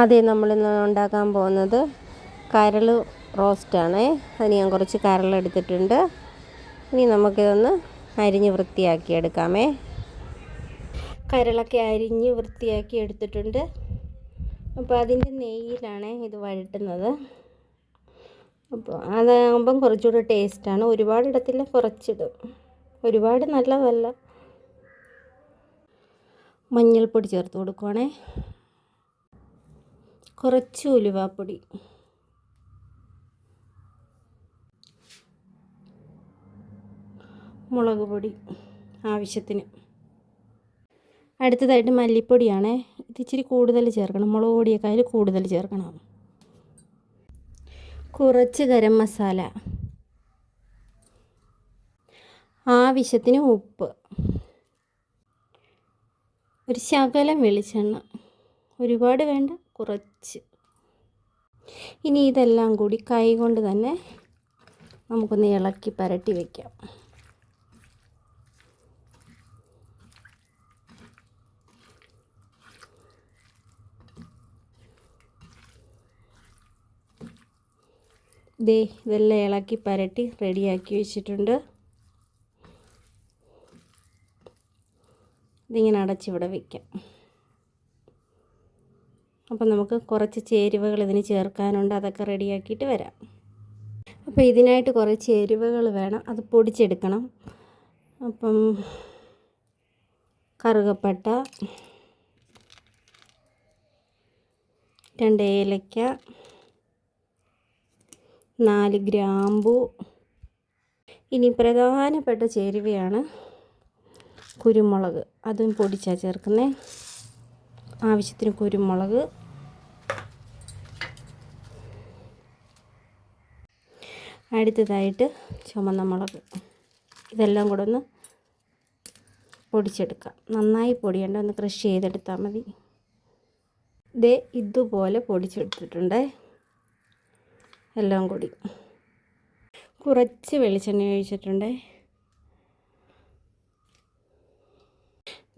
അതെ നമ്മളിന്ന് ഉണ്ടാക്കാൻ പോകുന്നത് കരൾ റോസ്റ്റാണ്. അതിന് ഞാൻ കുറച്ച് കരൾ എടുത്തിട്ടുണ്ട്. ഇനി നമുക്കിതൊന്ന് അരിഞ്ഞ് വൃത്തിയാക്കി എടുക്കാമേ. കരളൊക്കെ അരിഞ്ഞ് വൃത്തിയാക്കി എടുത്തിട്ടുണ്ട്. അപ്പോൾ അതിന്റെ നെയ്യിലാണ് ഇത് വഴട്ടുന്നത് അപ്പോൾ അതാകുമ്പം കുറച്ചുകൂടെ ടേസ്റ്റാണ്. ഒരുപാട് ഇടത്തില്ല കുറച്ചിടും. ഒരുപാട് നല്ലതല്ല. മഞ്ഞൾപ്പൊടി ചേർത്ത് കൊടുക്കുവാണേ. കുറച്ച് ഉലുവാപ്പൊടി. മുളക് പൊടി ആവശ്യത്തിന്. അടുത്തതായിട്ട് മല്ലിപ്പൊടിയാണ്. ഇത് ഇച്ചിരി കൂടുതൽ ചേർക്കണം. മുളക് പൊടിയൊക്കെ അതിൽ കൂടുതൽ ചേർക്കണം. കുറച്ച് ഗരം മസാല. ആവശ്യത്തിന് ഉപ്പ്. ഒരു ശകലം വെളിച്ചെണ്ണ. ഒരുപാട് വേണ്ട. കുറച്ച്. ഇനി ഇതെല്ലാം കൂടി കൈ കൊണ്ട് തന്നെ നമുക്കൊന്ന് ഇളക്കി പരട്ടി വയ്ക്കാം ദേ ഇതെല്ലാം ഇളക്കി പരട്ടി റെഡിയാക്കി വെച്ചിട്ടുണ്ട്. ഇതിങ്ങനെ അടച്ചിവിടെ വയ്ക്കാം അപ്പം നമുക്ക് കുറച്ച് ചേരുവകൾ ഇതിന് ചേർക്കാനുണ്ട്. അതൊക്കെ റെഡിയാക്കിയിട്ട് വരാം. അപ്പോൾ ഇതിനായിട്ട് കുറേ ചേരുവകൾ വേണം. അത് പൊടിച്ചെടുക്കണം. അപ്പം കറുകപ്പട്ട രണ്ട് ഏലക്ക നാല് ഗ്രാമ്പു. ഇനി പ്രധാനപ്പെട്ട ചേരുവയാണ് കുരുമുളക്. അതും പൊടിച്ചാണ് ചേർക്കുന്നത് ആവശ്യത്തിന് കുരുമുളക്. അടുത്തതായിട്ട് ചുമന്ന മുളക്. ഇതെല്ലാം കൂടെ ഒന്ന് പൊടിച്ചെടുക്കാം. നന്നായി പൊടിയേണ്ട ഒന്ന് ക്രഷ് ചെയ്തെടുത്താൽ മതി. ഇത് ഇതുപോലെ പൊടിച്ചെടുത്തിട്ടുണ്ട്. എല്ലാം കൂടി. കുറച്ച് വെളിച്ചെണ്ണ ഒഴിച്ചിട്ടുണ്ട്.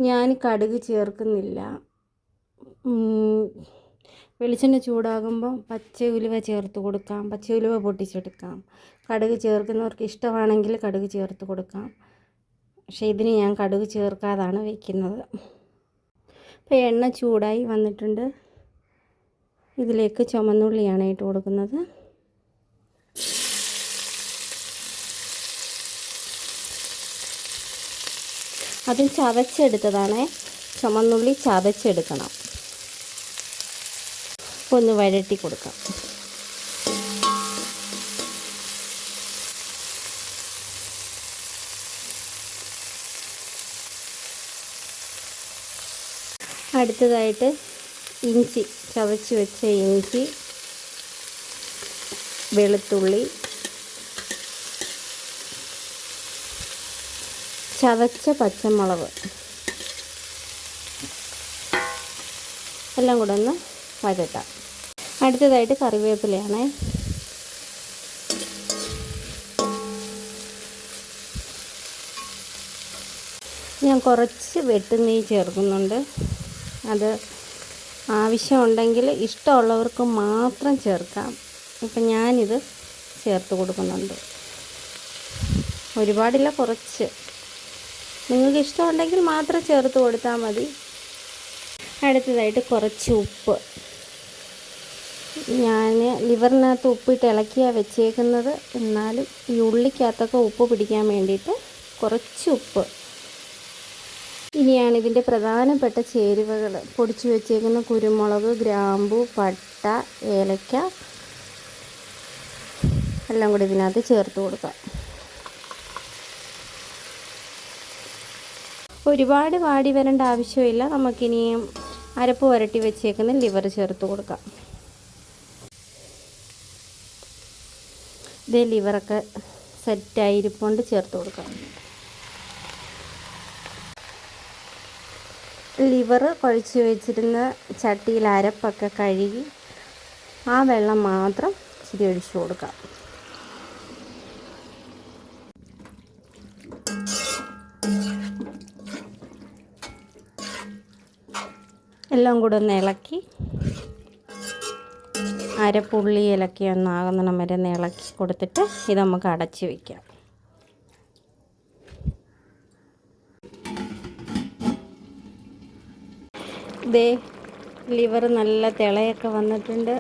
ഞാൻ കടുക് ചേർക്കുന്നില്ല. വെളിച്ചെണ്ണ ചൂടാകുമ്പോൾ പച്ച ഉലുവ ചേർത്ത് കൊടുക്കാം. പച്ച ഉലുവ പൊട്ടിച്ചെടുക്കാം. കടുക് ചേർക്കുന്നവർക്ക് ഇഷ്ടമാണെങ്കിൽ കടുക് ചേർത്ത് കൊടുക്കാം. പക്ഷേ ഇതിന് ഞാൻ കടുക് ചേർക്കാതാണ് വയ്ക്കുന്നത് അപ്പോൾ എണ്ണ ചൂടായി വന്നിട്ടുണ്ട്. ഇതിലേക്ക് ചുമന്നുള്ളിയാണ് ഇട്ട് കൊടുക്കുന്നത്. അതും ചതച്ചെടുത്തതാണേ. ചുമന്നുള്ളി ചതച്ചെടുക്കണം. ഒന്ന് വരട്ടി കൊടുക്കാം. അടുത്തതായിട്ട് ഇഞ്ചി ചതച്ച് വെച്ച ഇഞ്ചി വെളുത്തുള്ളി ചവച്ച പച്ചമുളക്. എല്ലാം കൂടെ ഒന്ന് വഴറ്റാം അടുത്തതായിട്ട് കറിവേപ്പിലയാണ്. ഞാൻ കുറച്ച് വെട്ടുനെയ്യ് ചേർക്കുന്നുണ്ട്. അത് ആവശ്യമുണ്ടെങ്കിൽ ഇഷ്ടമുള്ളവർക്ക് മാത്രം ചേർക്കാം. ഇപ്പം ഞാനിത് ചേർത്ത് കൊടുക്കുന്നുണ്ട്. ഒരുപാടില്ല കുറച്ച്. നിങ്ങൾക്ക് ഇഷ്ടമുണ്ടെങ്കിൽ മാത്രം ചേർത്ത് കൊടുത്താൽ മതി. അടുത്തതായിട്ട് കുറച്ച് ഉപ്പ്. ഞാൻ ലിവറിനകത്ത് ഉപ്പിട്ട് ഇളക്കിയാണ് വെച്ചേക്കുന്നത്. എന്നാലും ഈ ഉള്ളിക്കകത്തൊക്കെ ഉപ്പ് പിടിക്കാൻ വേണ്ടിയിട്ട് കുറച്ച് ഉപ്പ്. ഇനിയാണ് ഇതിന്റെ പ്രധാനപ്പെട്ട ചേരുവകൾ. പൊടിച്ചു വെച്ചേക്കുന്ന കുരുമുളക് ഗ്രാമ്പു പട്ട ഏലക്ക എല്ലാം കൂടി ഇതിനകത്ത് ചേർത്ത് കൊടുക്കാം. ഒരുപാട് വാടി വരേണ്ട ആവശ്യമില്ല. നമുക്കിനിയും അരപ്പ് വരട്ടി വെച്ചേക്കുന്ന ലിവർ ചേർത്ത് കൊടുക്കാം. ഇതേ ലിവറൊക്കെ സെറ്റായിരിപ്പോണ്ട് ചേർത്ത് കൊടുക്കാം. ലിവർ കുഴച്ച് വെച്ചിരുന്ന ചട്ടിയിൽ അരപ്പൊക്കെ കഴുകി ആ വെള്ളം മാത്രം ഇച്ചിരി ഒഴിച്ചു കൊടുക്കാം. എല്ലാം കൂടെ ഒന്ന് ഇളക്കി അരപ്പുള്ളി ഇലക്കി ഒന്ന് ആകുന്നിടം വരെ ഒന്ന് ഇളക്കി കൊടുത്തിട്ട് ഇത് നമുക്ക് അടച്ച് വയ്ക്കാം ദേ ലിവർ നല്ല തിളയൊക്കെ വന്നിട്ടുണ്ട്.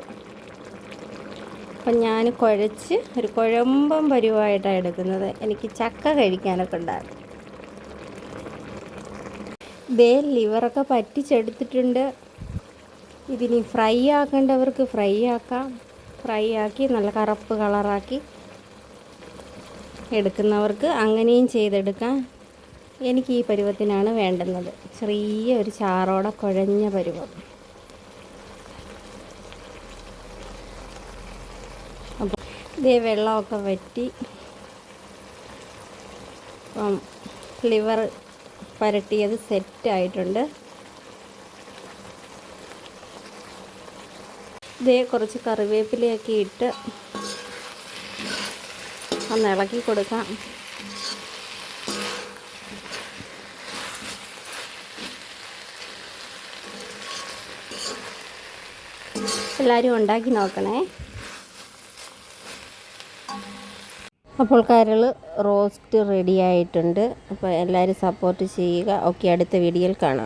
അപ്പം ഞാൻ കുഴച്ച് ഒരു കുഴമ്പം പരുവായിട്ടാണ് എടുക്കുന്നത്. എനിക്ക് ചക്ക കഴിക്കാനൊക്കെ ഉണ്ടാകും ദേ ലിവറൊക്കെ പറ്റിച്ചെടുത്തിട്ടുണ്ട്. ഇതിനി ഫ്രൈ ആക്കേണ്ടവർക്ക് ഫ്രൈ ആക്കാം. ഫ്രൈ ആക്കി നല്ല കറുപ്പ് കളറാക്കി എടുക്കുന്നവർക്ക് അങ്ങനെയും ചെയ്തെടുക്കാം. എനിക്ക് ഈ പരുവത്തിനാണ് വേണ്ടുന്നത്. ചെറിയ ഒരു ചാറോടെ കുഴഞ്ഞ പരുവം. അപ്പോൾ ഇതേ വെള്ളമൊക്കെ വറ്റി. അപ്പം ലിവർ പരട്ടിയത് സെറ്റായിട്ടുണ്ട്. ഇതേ കുറച്ച് കറിവേപ്പിലയൊക്കെ ഇട്ട് ഒന്ന് ഇളക്കി കൊടുക്കാം. എല്ലാവരും ഉണ്ടാക്കി നോക്കണേ. അപ്പോൾ കരൾ റോസ്റ്റ് റെഡി ആയിട്ടുണ്ട്. അപ്പോൾ എല്ലാവരും സപ്പോർട്ട് ചെയ്യുക. ഓക്കെ അടുത്ത വീഡിയോയിൽ കാണാം.